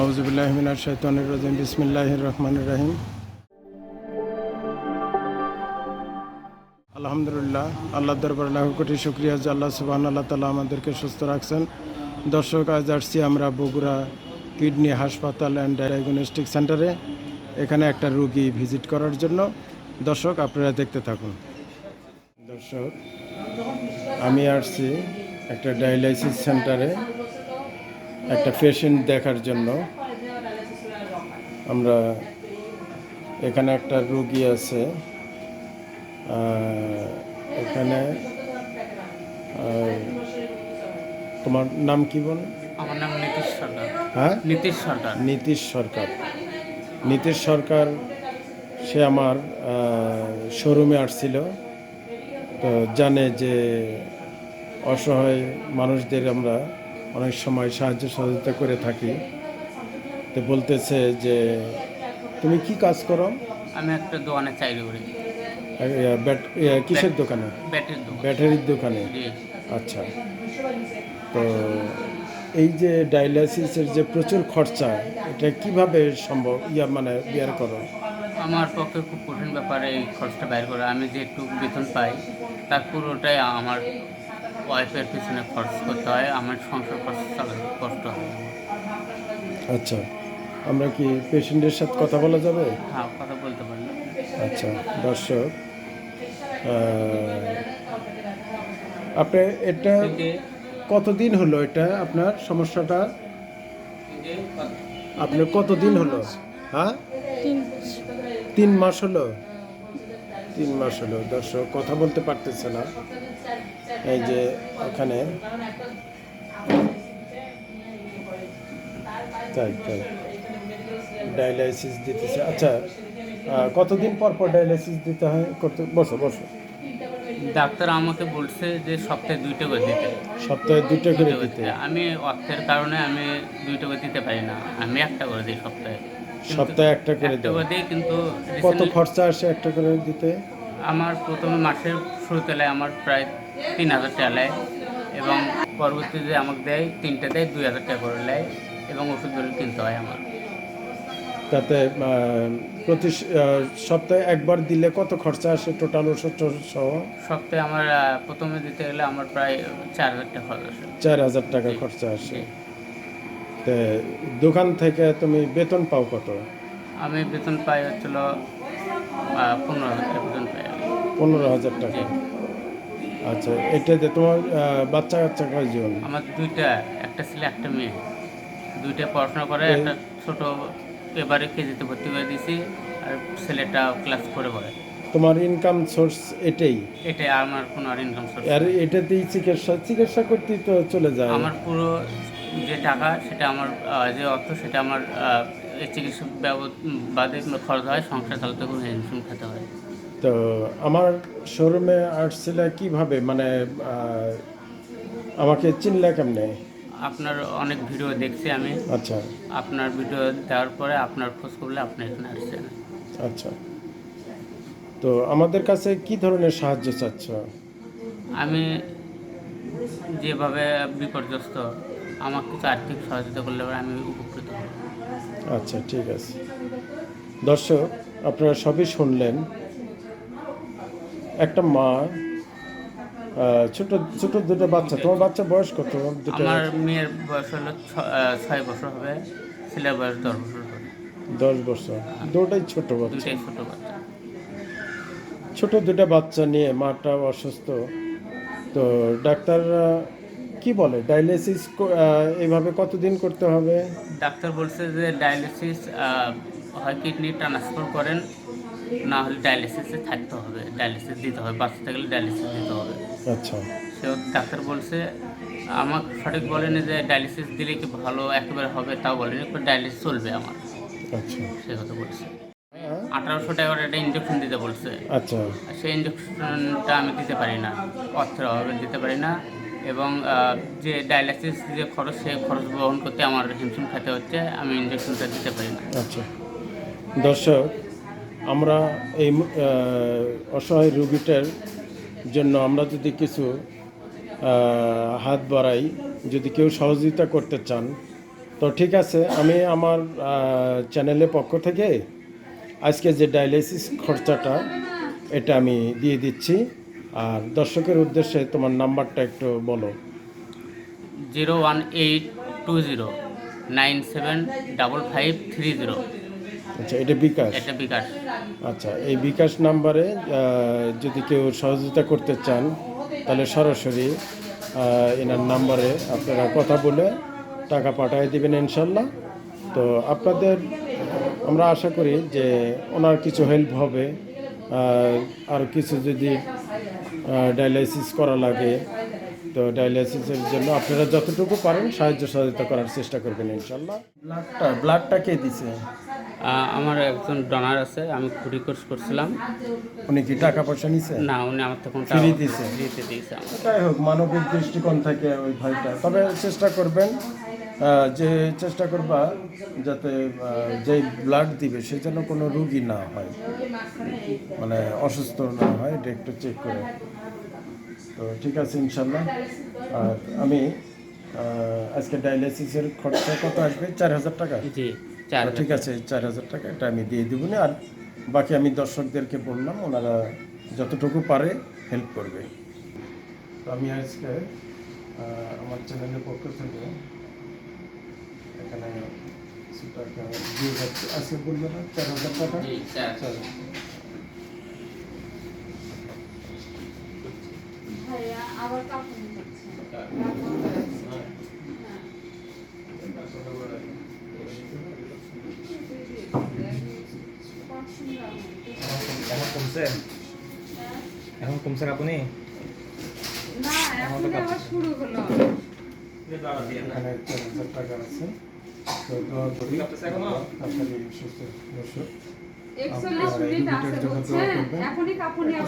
আউজুবিল্লাহমিনার শৈতানুর রাজিম, বিসমিল্লাহির রহমানুর রাহিম। আলহামদুলিল্লাহ আল্লাহ দরবার লাখ কোটি শুক্রিয়া যে আল্লাহ সুবাহ আল্লাহ তালা আমাদেরকে সুস্থ রাখছেন। দর্শক, আজ আসছি আমরা বগুড়া কিডনি হাসপাতাল অ্যান্ড ডায়াগনস্টিক সেন্টারে। এখানে একটা রুগী ভিজিট করার জন্য। দর্শক, আপনারা দেখতে থাকুন। দর্শক, আমি আসছি একটা ডায়ালাইসিস সেন্টারে। একটা পেশেন্ট দেখার জন্য আমরা এখানে একটা রুগী আছে এখানে তোমার নাম কি বল? আমার নাম নীতিশ সরকার। হ্যাঁ? নীতিশ সরকার। নীতিশ সরকার। নীতিশ সরকার সে আমার শোরুমে আসছিল। তো জানে যে অসহায় মানুষদের আমরা অনেক সময় সাহায্য সহযোগিতা করে থাকি। তো বলতেছে যে তুমি কি কাজ করো? আমি একটা দোকানে চাকরি করি কিসের দোকানে? ব্যাটের ব্যাটারির দোকানে? আচ্ছা। তো এই যে ডায়ালাইসিসের যে প্রচুর খরচা এটা কীভাবে সম্ভব? ইয়া মানে বিয়ার করো। আমার পক্ষে খুব কঠিন ব্যাপার এই খরচটা বাইর করা। আমি যেটুকু বেতন পাই তার পুরোটাই আমার ওয়াইফের পিছনে খরচ করতে হয় আমার সংসার খরচ চালাতে কষ্ট হয়। আচ্ছা আমরা কি পেশেন্টের সাথে কথা বলা যাবে? হ্যাঁ কথা বলতে পারি আচ্ছা দর্শক আপনি এটা কতদিন হলো এটা? আপনার সমস্যাটা? আপনার কতদিন হলো? হ্যাঁ? তিন মাস হলো? তিন মাস হলো দর্শক কথা বলতে পারতেছে না। এই যে এখানে তাই তাই। ডায়ালাইসিস দিতেছে। আচ্ছা কতদিন পর পর ডায়ালাইসিস দিতে হয়? করতে বসো বসো। ডাক্তার আমাকে বলছে যে সপ্তাহে দুইটা করে দিতে। সপ্তাহে দুইটা করে দিতে। আমি অর্থের কারণে আমি দুইটা করে দিতে পারি না। আমি একটা করে দিই সপ্তাহে। সপ্তাহে একটা করে একটা করে দিই কিন্তু কত recently খরচা আসে একটা করে দিতে? আমার প্রথমে মাসের শুরুতে নেয় আমার প্রায় তিন হাজার টাকা নেয় এবং পরবর্তীতে আমাকে দেয় তিনটে দেয় দুই হাজার টাকা করে নেয় এবং ওষুধগুলো কিনতে হয় আমার। তাতে আহ, প্রতি স- আহ, সপ্তাহে একবার দিলে কত খরচা আসে টোটাল ওষুধ টষুধ সহ? সপ্তাহে আমার আহ, প্রথমে দিতে গেলে আমার প্রায় চার হাজার টাকা খরচ আসে। চার হাজার টাকা খরচা আসে। তে দোকান থেকে তুমি বেতন পাও কত? আমি বেতন পাই হচ্ছিল পনেরো হাজার টাকা বেতন পাই। পনেরো হাজার টাকা। আচ্ছা এটাতে তোমার বাচ্চা কাচ্চা কয়জন? আমার দুইটা একটা ছেলে একটা মেয়ে। দুইটা পড়াশোনা করে একটা ছোট এবারে কেজিতে ভর্তি করে দিয়েছি আর ছেলেটা ক্লাস করে পড়ে। তোমার ইনকাম সোর্স এটাই? এটাই আমার কোনো আর ইনকাম সোর্স আর এটাতেই চিকিৎসা চিকিৎসা করতেই তো চলে যায়। আমার পুরো যে টাকা সেটা আমার যে অর্থ সেটা আমার চিকিৎসা বাদে খরচ হয় সংসার চালাতে কোনো ইনকাম খেতে হয়। তো আমার শোরুমে আসছিলে কীভাবে? মানে আমাকে চিনলে কেমনে? আপনার অনেক ভিডিও দেখছি আমি। আচ্ছা। আপনার ভিডিও দেওয়ার পরে আপনার খোঁজ করলে আপনি এখানে আসছেন। আচ্ছা। তো আমাদের কাছে কি ধরনের সাহায্য চাচ্ছ? আমি যেভাবে বিপর্যস্ত আমার কিছু আর্থিক সহযোগিতা করলে পরে আমি উপকৃত হব। আচ্ছা ঠিক আছে। দর্শক আপনারা সবই শুনলেন। একটা মা ছোট ছোট দুটো বাচ্চা। তোমার বাচ্চা বয়স কত? দুটো আমার মেয়ের বয়স হলো ছয় বছর হবে। ছেলের বয়স দশ বছর হবে। দশ বছর। দুটাই ছোট বাচ্চা। দুইটাই ছোট বাচ্চা। ছোট দুটো বাচ্চা নিয়ে মাটা অসুস্থ। তো ডাক্তাররা কি বলে? ডায়ালিসিস এইভাবে কতদিন করতে হবে? ডাক্তার বলছে যে ডায়ালিসিস হয় কিডনি ট্রান্সফার করেন না হলে ডায়ালিসিসে থাকতে হবে ডায়ালিসিস দিতে হবে বাচ্চাতে গেলে ডায়ালিসিস দিতে হবে। আচ্ছা। সেও ডাক্তার বলছে আমার সঠিক বলেনি যে ডায়ালিসিস দিলে কি ভালো একেবারে হবে তাও বলেনি ডায়ালিসিস চলবে আমার। আচ্ছা। সে কথা বলছে। হ্যাঁ, আঠারোশো টাকার একটা ইঞ্জেকশন দিতে বলছে। আচ্ছা। সেই ইঞ্জেকশনটা আমি দিতে পারি না অর্থের অভাবে দিতে পারি না। এবং যে ডায়ালিসিস যে খরচ, সেই খরচ বহন করতে আমার হিমশিম খেতে হচ্ছে, আমি ইঞ্জেকশনটা দিতে পারি না। আচ্ছা। দর্শক, আমরা এই অসহায় রুগীটার জন্য আমরা যদি কিছু হাত বাড়াই, যদি কেউ সহযোগিতা করতে চান, তো ঠিক আছে, আমি আমার চ্যানেলের পক্ষ থেকে আজকে যে ডায়ালিসিস খরচাটা, এটা আমি দিয়ে দিচ্ছি। আর দর্শকের উদ্দেশ্যে তোমার নাম্বারটা একটু বলো। Zero one eight two zero nine seven double five three zero. আচ্ছা এটা বিকাশ? এটা বিকাশ। আচ্ছা এই বিকাশ নাম্বারে যদি কেউ সহযোগিতা করতে চান তাহলে সরাসরি এনার নাম্বারে আপনারা কথা বলে টাকা পাঠিয়ে দেবেন ইনশাল্লাহ। তো আপনাদের আমরা আশা করি যে ওনার কিছু হেল্প হবে। আর কিছু যদি ডায়ালাইসিস করা লাগে। তো ডায়ালাইসিসের জন্য আপনারা যতটুকু পারেন সাহায্য সহযোগিতা করার চেষ্টা করবেন ইনশাল্লাহ ব্লাডটা ব্লাডটা কে দিছে? আমার একজন ডোনার আছে আমি খুঁড়ি কোর্স করছিলাম। উনি কি টাকা পয়সা নিছে? না উনি আমার তখন Free দিছে? ফ্রিতে দিয়েছে। যাই হোক মানবিক দৃষ্টিকোণ থেকে ওই ভাইটা তবে চেষ্টা করবেন যে চেষ্টা করবা যাতে যে ব্লাড দিবে সে যেন কোনো রুগী না হয়। মানে অসুস্থ না হয় এটা একটু চেক করে। তো ঠিক আছে ইনশাল্লাহ। আর আমি আজকে ডায়ালিসিসের খরচা কত আসবে? চার হাজার টাকা। ঠিক আছে চার হাজার টাকা এটা আমি দিয়ে দেবো না। আর বাকি আমি দর্শকদেরকে বললাম ওনারা যতটুকু পারে হেল্প করবে। তো আমি আজকে আমার চ্যানেলের পক্ষ থেকে এখানে কিছু টাকা দিয়ে যাচ্ছি। আজকে না চার হাজার টাকা। চার। চার আবার এখন কমছে? এখন কমছে কাপুনি না এখন আবার শুরু হলো। এখানে চার হাজার টাকা আছে।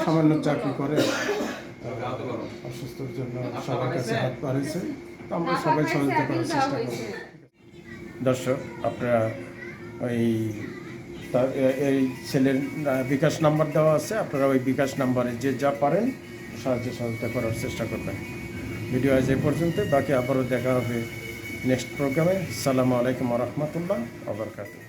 সামান্য চাকরি করে অসুস্থর জন্য সবার কাছে হাত বাড়িয়েছে আমরা সবাই সহযোগিতা করার চেষ্টা করব। দর্শক আপনারা ওই এই ছেলের বিকাশ নাম্বার দেওয়া আছে আপনারা ওই বিকাশ নাম্বারে যে যা পারেন সাহায্য সহযোগিতা করার চেষ্টা করবেন। ভিডিও আজ এ পর্যন্ত বাকি আবারও দেখা হবে নেক্সট প্রোগ্রামে সালামু আলাইকুম রহমতুল্লাহ আবরকাত